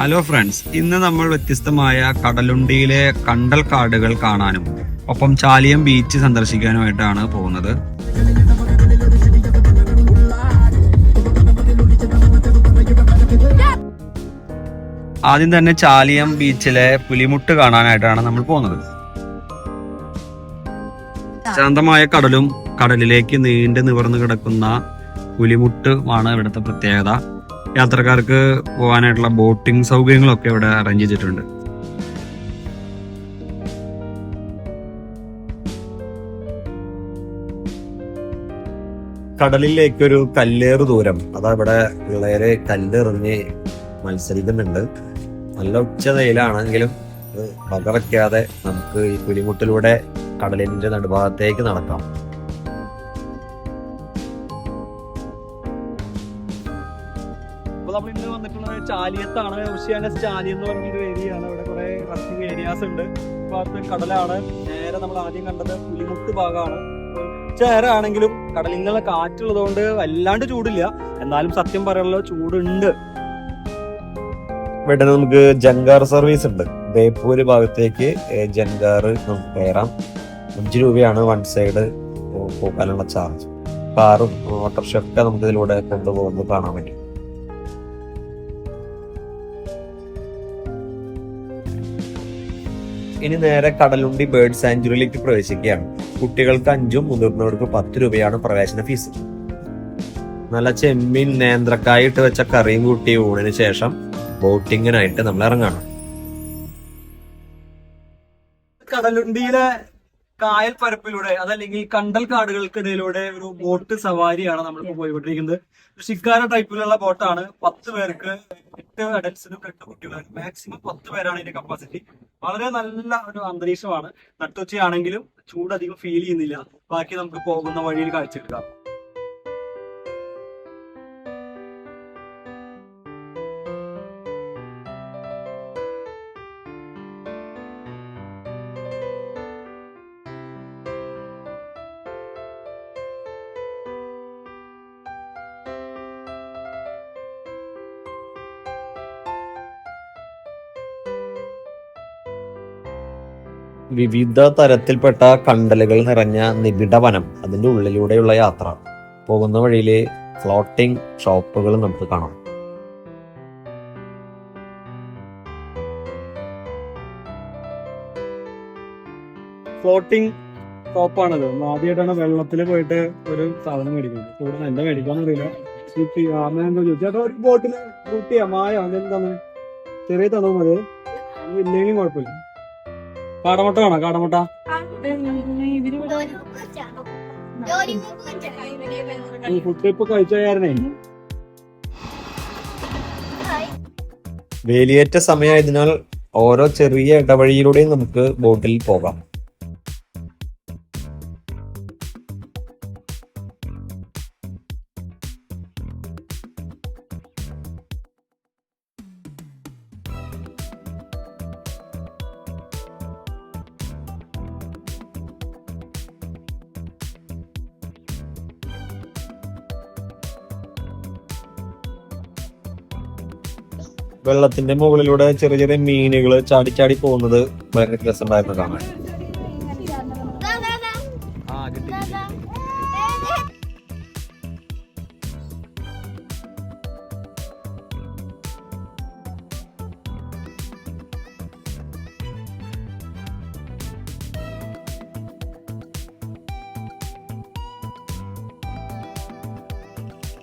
Hello friends ഇന്ന് നമ്മൾ വ്യത്യസ്തമായ കടലുണ്ടിയിലെ കണ്ടൽ കാടുകൾ കാണാനും ഒപ്പം ചാലിയം ബീച്ച് സന്ദർശിക്കാനുമായിട്ടാണ് പോകുന്നത്. ആദ്യം തന്നെ ചാലിയം ബീച്ചിലെ പുലിമുട്ട് കാണാനായിട്ടാണ് നമ്മൾ പോകുന്നത്. ശാന്തമായ കടലും കടലിലേക്ക് നീണ്ടു നിവർന്നു കിടക്കുന്ന പുലിമുട്ടുമാണ് ഇവിടുത്തെ പ്രത്യേകത. യാത്രക്കാർക്ക് പോകാനായിട്ടുള്ള ബോട്ടിംഗ് സൗകര്യങ്ങളൊക്കെ ഇവിടെ അറേഞ്ച് ചെയ്തിട്ടുണ്ട്. കടലിലേക്കൊരു കല്ലേറ് ദൂരം. അതാ ഇവിടെ പിള്ളേരെ കല്ലെറിഞ്ഞ് മത്സരിക്കുന്നുണ്ട്. നല്ല ഉച്ച വെയിലാണെങ്കിലും ഇത് വകവയ്ക്കാതെ നമുക്ക് ഈ പുലിമുട്ടിലൂടെ കടലിന്റെ നടുഭാഗത്തേക്ക് നടക്കാം. നമ്മൾ ഇന്ന് വന്നിട്ടുള്ളത് ചാലിയത്താണ്. ഓഷ്യാനസ് ചാലി എന്ന് പറഞ്ഞൊരു ഏരിയ ആണ് ഇവിടെ കുറെ റസ്റ്റിംഗ് ഏരിയാസ് ഉണ്ട്. ഭാഗത്ത് കടലാണ്. നേരെ നമ്മൾ ആദ്യം കണ്ടത് പുലിമുട്ട് ഭാഗമാണ്. ചേരാണെങ്കിലും കടലിങ്ങനെ കാറ്റുള്ളതുകൊണ്ട് വല്ലാണ്ട് ചൂടില്ല. എന്നാലും സത്യം പറയാനുള്ള ചൂടുണ്ട്. ഇവിടെ നമുക്ക് ജങ്കാർ സർവീസ് ഉണ്ട്. ബേപ്പൂര് ഭാഗത്തേക്ക് ജങ്കാർ നമുക്ക് കയറാം. അഞ്ച് രൂപയാണ് വൺ സൈഡ് പോകാനുള്ള ചാർജ് കാറും ഓട്ടോറിക്ഷ ഒക്കെ നമുക്ക് ഇതിലൂടെ കൊണ്ടുപോകുന്നത് കാണാൻ പറ്റും. ഇനി നേരെ കടലുണ്ടി ബേർഡ് സാഞ്ചുറിയിലേക്ക് പ്രവേശിക്കുകയാണ്. കുട്ടികൾക്ക് അഞ്ചും മുതിർന്നവർക്ക് പത്ത് രൂപയാണ് പ്രവേശന ഫീസ് നല്ല ചെമ്മീൻ നേന്ത്രക്കായ ഇട്ട് വെച്ച കറിയും കൂട്ടി ഊണിന് ശേഷം ബോട്ടിങ്ങിനായിട്ട് നമ്മൾ ഇറങ്ങണം. കടലുണ്ടിയിലെ കായൽ പരപ്പിലൂടെ അതല്ലെങ്കിൽ കണ്ടൽ കാടുകൾക്കിടയിലൂടെ ഒരു ബോട്ട് സവാരിയാണ് നമ്മളിപ്പോ പോയിക്കൊണ്ടിരിക്കുന്നത്. ഷിക്കാര ടൈപ്പിലുള്ള ബോട്ടാണ്. പത്ത് പേർക്ക് എട്ട് അഡൽസിനും എട്ട് കുട്ടികളും. മാക്സിമം പത്ത് പേരാണ് ഇതിന്റെ കപ്പാസിറ്റി വളരെ നല്ല ഒരു അന്തരീക്ഷമാണ്. നട്ടുച്ചയാണെങ്കിലും ചൂട് അധികം ഫീൽ ചെയ്യുന്നില്ല. ബാക്കി നമുക്ക് പോകുന്ന വഴിയിൽ കാഴ്ചയെടുക്കാം വിവിധ തരത്തിൽപ്പെട്ട കണ്ടലുകൾ നിറഞ്ഞ നിബിഡ വനം അതിന്റെ ഉള്ളിലൂടെയുള്ള യാത്ര. പോകുന്ന വഴിയിൽ ഫ്ലോട്ടിംഗ് ഷോപ്പുകൾ നമുക്ക് കാണാം. ഫ്ലോട്ടിംഗ് ടോപ്പാണത് ആദ്യമായിട്ടാണ് വെള്ളത്തിൽ പോയിട്ട് ഒരു സാധനം മേടിക്കുന്നത്. കൂടുതൽ എന്താ മേടിക്കാന്ന് അറിയില്ല. സ്കൂട്ടി അമ്മ എന്താ ചോദിച്ചു. ചേട്ടാ ഒരു ബോട്ടിൽ സ്കൂട്ടിയാ മായ അതെന്താണ്? ചെറിയ തണവ് മതി. ഇല്ലെങ്കിലും കുഴപ്പമില്ല. കാടമുട്ട വേണോ കാടമുട്ട. വേലിയേറ്റ സമയമായതിനാൽ ഓരോ ചെറിയ ഇടവഴിയിലൂടെയും നമുക്ക് ബോട്ടിൽ പോകാം. വെള്ളത്തിന്റെ മുകളിലൂടെ ചെറിയ ചെറിയ മീനുകൾ ചാടി ചാടി പോകുന്നത് ഭയങ്കര രസമുണ്ടായിരുന്നു കാണാൻ.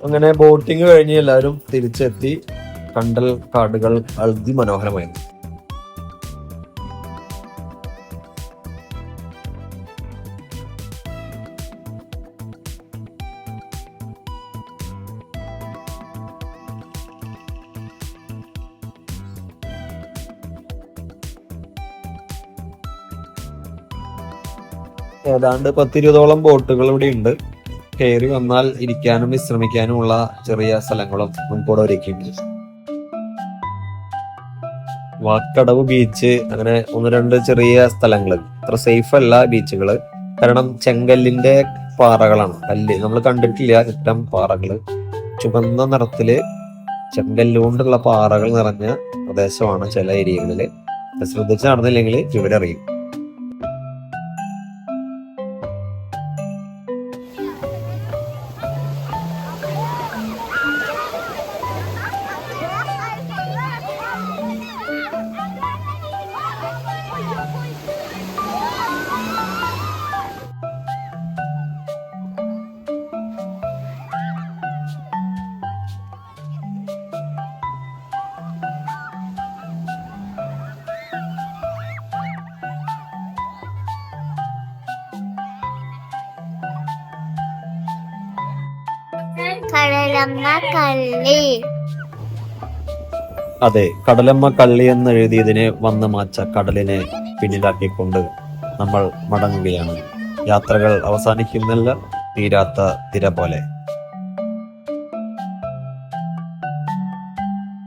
അങ്ങനെ ബോട്ടിങ് കഴിഞ്ഞ് എല്ലാവരും തിരിച്ചെത്തി. കണ്ടൽ കാടുകൾ അതിമനോഹരമായിരുന്നു ഏതാണ്ട് പത്തിരുപതോളം ബോട്ടുകൾ ഇവിടെ ഉണ്ട്. കയറി വന്നാൽ ഇരിക്കാനും വിശ്രമിക്കാനുമുള്ള ചെറിയ സ്ഥലങ്ങളും മുൻകൂടെ ഒരുക്കിയിട്ടുണ്ട് വാക്കടവ് ബീച്ച് അങ്ങനെ ഒന്ന് രണ്ട് ചെറിയ സ്ഥലങ്ങൾ അത്ര സേഫ് അല്ല ബീച്ചുകൾ കാരണം ചെങ്കല്ലിന്റെ പാറകളാണ്. കല്ല് നമ്മൾ കണ്ടിട്ടില്ല ഇത്തരം പാറകൾ ചുവന്ന നിറത്തിൽ ചെങ്കല്ലുകൊണ്ടുള്ള പാറകൾ നിറഞ്ഞ പ്രദേശമാണ് ചില ഏരിയകളിൽ ശ്രദ്ധിച്ച് നടന്നില്ലെങ്കിൽ ഇവരറിയും. കടലമ്മ കള്ളി. അതെ കടലമ്മ കള്ളി എന്ന് എഴുതിയതിനെ വന്ന് മാച്ച കടലിനെ പിന്നിലാക്കിക്കൊണ്ട് നമ്മൾ മടങ്ങുകയാണ്. യാത്രകൾ അവസാനിക്കുന്നില്ല തീരാത്ത തിര പോലെ.